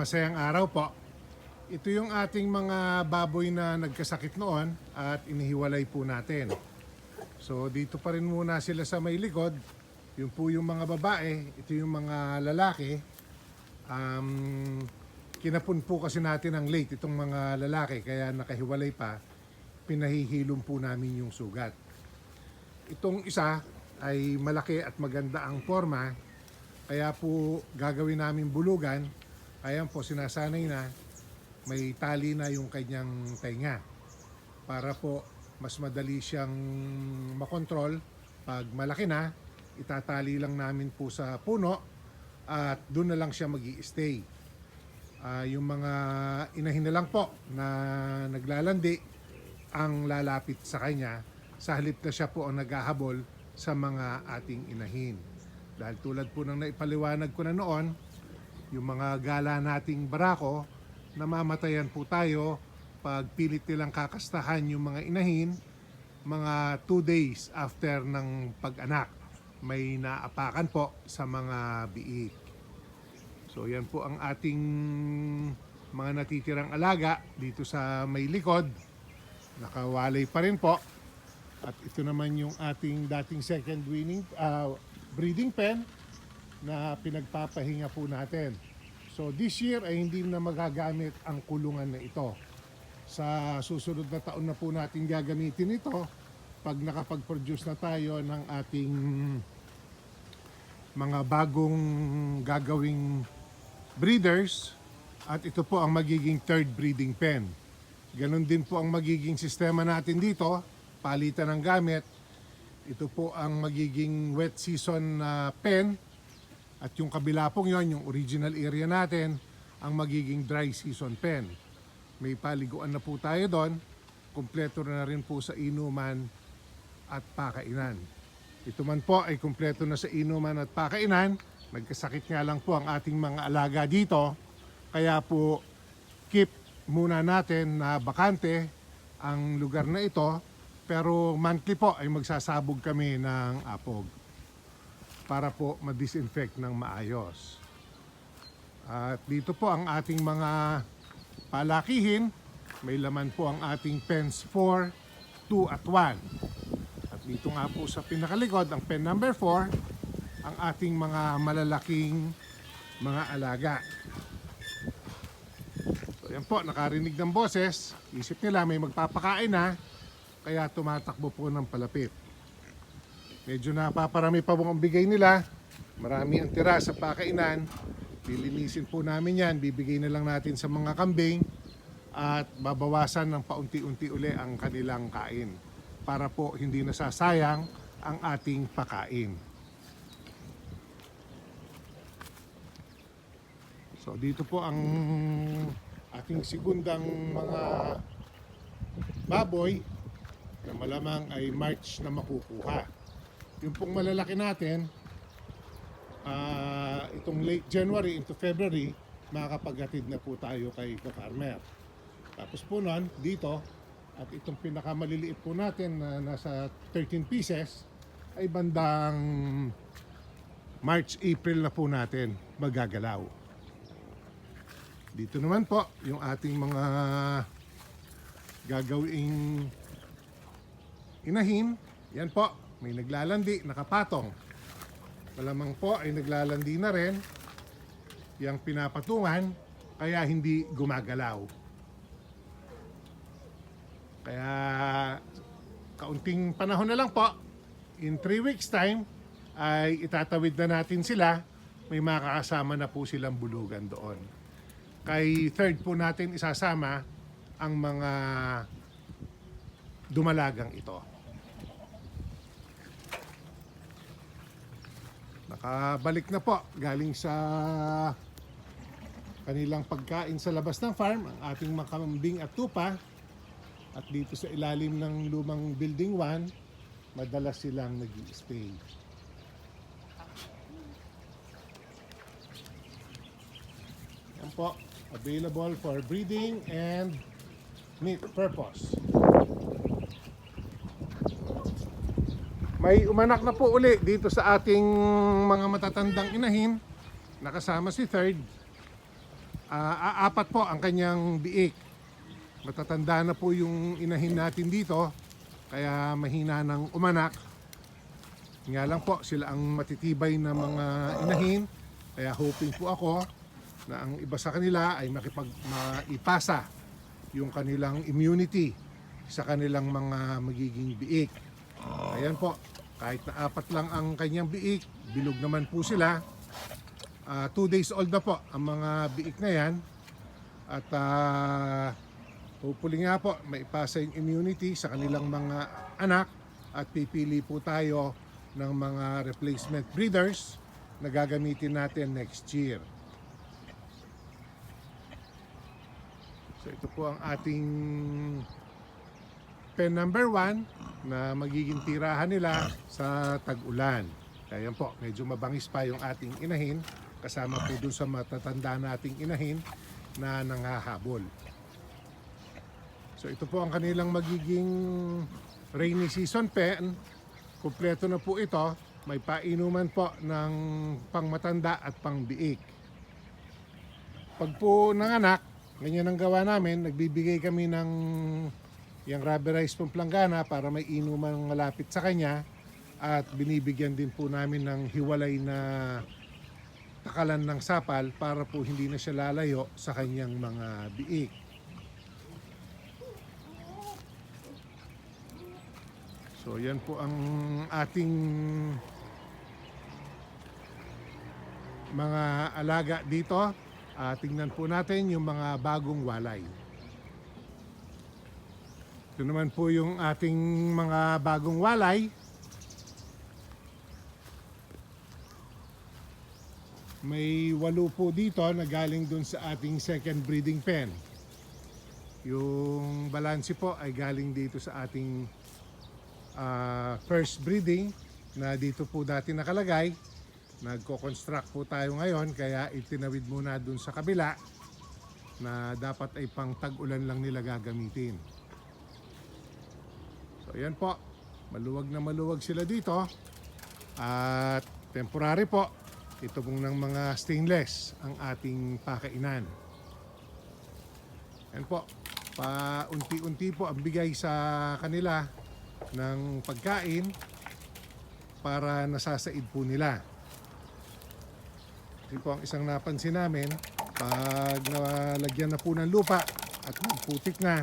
masayang araw po. Ito yung ating mga baboy na nagkasakit noon at inihiwalay po natin. So dito pa rin muna sila sa may likod. Yung po yung mga babae, ito yung mga lalaki. Um, kinapun po kasi natin ang late itong mga lalaki kaya nakahiwalay pa. Pinahihilom po namin yung sugat. Itong isa ay malaki at maganda ang forma. Kaya po gagawin namin bulugan. Ayan po sinasanay na may tali na yung kanyang tainga. Para po mas madali siyang makontrol. Pag malaki na, itatali lang namin po sa puno at doon na lang siya mag stay Ah, yung mga inahin na lang po na naglalandi ang lalapit sa kanya sa halip na siya po ang naghahabol sa mga ating inahin. Dahil tulad po ng naipaliwanag ko na noon, yung mga gala nating barako, namamatayan po tayo pag pilit nilang kakastahan yung mga inahin mga 2 days after ng pag-anak. May naapakan po sa mga biik. So yan po ang ating mga natitirang alaga dito sa may likod. Nakawalay pa rin po. At ito naman yung ating dating second winning ah, breeding pen na pinagpapahinga po natin. So this year ay hindi na magagamit ang kulungan na ito. Sa susunod na taon na po natin gagamitin ito pag nakapag-produce na tayo ng ating mga bagong gagawing breeders at ito po ang magiging third breeding pen. Ganon din po ang magiging sistema natin dito, palitan ng gamit. Ito po ang magiging wet season na pen at yung kabila pong yon, yung original area natin, ang magiging dry season pen. May paliguan na po tayo doon, kumpleto na rin po sa inuman at pakainan. Ito man po ay kumpleto na sa inuman at pakainan. Nagkasakit nga lang po ang ating mga alaga dito. Kaya po keep muna natin na bakante ang lugar na ito. Pero monthly po ay magsasabog kami ng apog para po ma-disinfect ng maayos. At dito po ang ating mga palakihin. May laman po ang ating pens 4, 2 at 1. At dito nga po sa pinakalikod, ang pen number 4, ang ating mga malalaking mga alaga. So yan po, nakarinig ng boses. Isip nila may magpapakain na, kaya tumatakbo po ng palapit. Medyo napaparami pa ang bigay nila. Marami ang tira sa pakainan. Lilinisin po namin yan. Bibigay na lang natin sa mga kambing at babawasan ng paunti-unti uli ang kanilang kain para po hindi nasasayang ang ating pakain. So dito po ang ating segundang mga baboy na malamang ay March na makukuha. Yung pong malalaki natin, ah, itong late January into February, makakapaghatid na po tayo kay ka-farmer. Tapos po nun, dito, at itong pinakamaliliit po natin na nasa 13 pieces, ay bandang March, April na po natin magagalaw. Dito naman po, yung ating mga gagawing inahin. Yan po, may naglalandi, nakapatong. Malamang po ay naglalandi na rin yung pinapatungan kaya hindi gumagalaw. Kaya kaunting panahon na lang po, in 3 weeks time ay itatawid na natin sila. May makakasama na po silang bulugan doon. Kay third po natin isasama ang mga dumalagang ito. Nakabalik na po galing sa kanilang pagkain sa labas ng farm, ang ating mga kambing at tupa. At dito sa ilalim ng lumang building 1, madalas silang nag stay Yan po, available for breeding and meat purpose. May umanak na po uli dito sa ating mga matatandang inahin. Nakasama si third. Ah, apat po ang kanyang biik. Matatanda na po yung inahin natin dito, kaya mahina ng umanak. Nga lang po, sila ang matitibay na mga inahin, kaya hoping po ako na ang iba sa kanila ay makipag maipasa yung kanilang immunity sa kanilang mga magiging biik. Ayan po, kahit na apat lang ang kanyang biik, bilog naman po sila. Ah, two days old na po ang mga biik na yan. At ah, hopefully nga po, maipasa yung immunity sa kanilang mga anak at pipili po tayo ng mga replacement breeders na gagamitin natin next year. So ito po ang ating pen number 1 na magiging tirahan nila sa tag-ulan. Kaya po, medyo mabangis pa yung ating inahin kasama po dun sa matatanda nating inahin na nangahabol. So ito po ang kanilang magiging rainy season pen. Kumpleto na po ito. May painuman po ng pangmatanda at pangbiik. Pag po nanganak, ganyan ang gawa namin, nagbibigay kami ng yung rubberized pong planggana para may inuman malapit sa kanya at binibigyan din po namin ng hiwalay na takalan ng sapal para po hindi na siya lalayo sa kanyang mga biik. So yan po ang ating mga alaga dito. Ah, tingnan po natin yung mga bagong walay. Ito naman po yung ating mga bagong walay. May walo po dito na galing dun sa ating second breeding pen. Yung balansi po ay galing dito sa ating ah, first breeding na dito po dati nakalagay. Nagko-construct po tayo ngayon kaya itinawid muna dun sa kabila na dapat ay pang tag-ulan lang nila gagamitin. So yan po, maluwag na maluwag sila dito. At temporary po, ito pong ng mga stainless ang ating pakainan. Yan po, pa-unti-unti po ang bigay sa kanila ng pagkain para nasasaid po nila. Ito po ang isang napansin namin, pag nalagyan na po ng lupa at putik na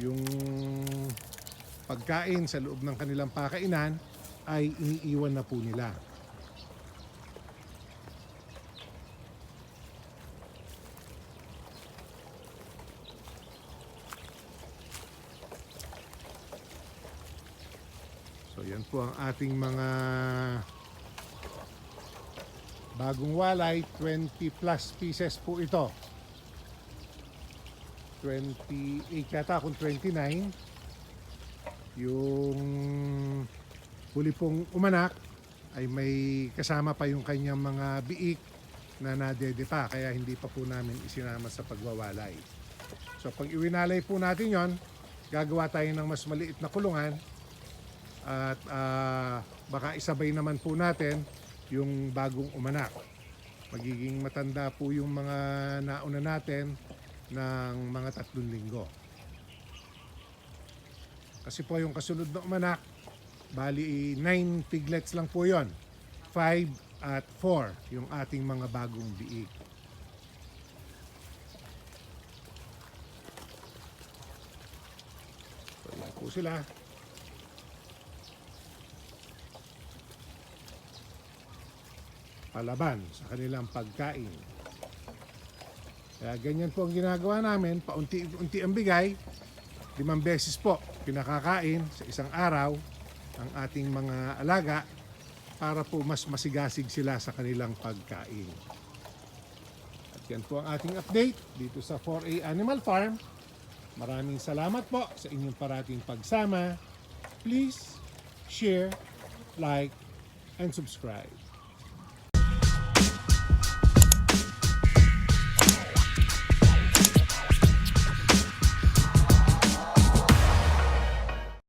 yung pagkain sa loob ng kanilang pakainan ay iniiwan na po nila. So yan po ang ating mga bagong walay, 20 plus pieces po ito. 28 yata kung 29 yung huli pong umanak ay may kasama pa yung kanyang mga biik na nadede pa kaya hindi pa po namin isinama sa pagwawalay. So pag iwinalay po natin yon, gagawa tayo ng mas maliit na kulungan at ah, baka isabay naman po natin yung bagong umanak. Magiging matanda po yung mga nauna natin ng mga tatlong linggo. Kasi po yung kasunod na umanak, bali 9 piglets lang po yon. 5 at 4 yung ating mga bagong biik. So yan po sila. Palaban sa kanilang pagkain. Kaya ganyan po ang ginagawa namin, paunti-unti ang bigay, limang beses po pinakakain sa isang araw ang ating mga alaga para po mas masigasig sila sa kanilang pagkain. At yan po ang ating update dito sa 4A Animal Farm. Maraming salamat po sa inyong parating pagsama. Please share, like, and subscribe.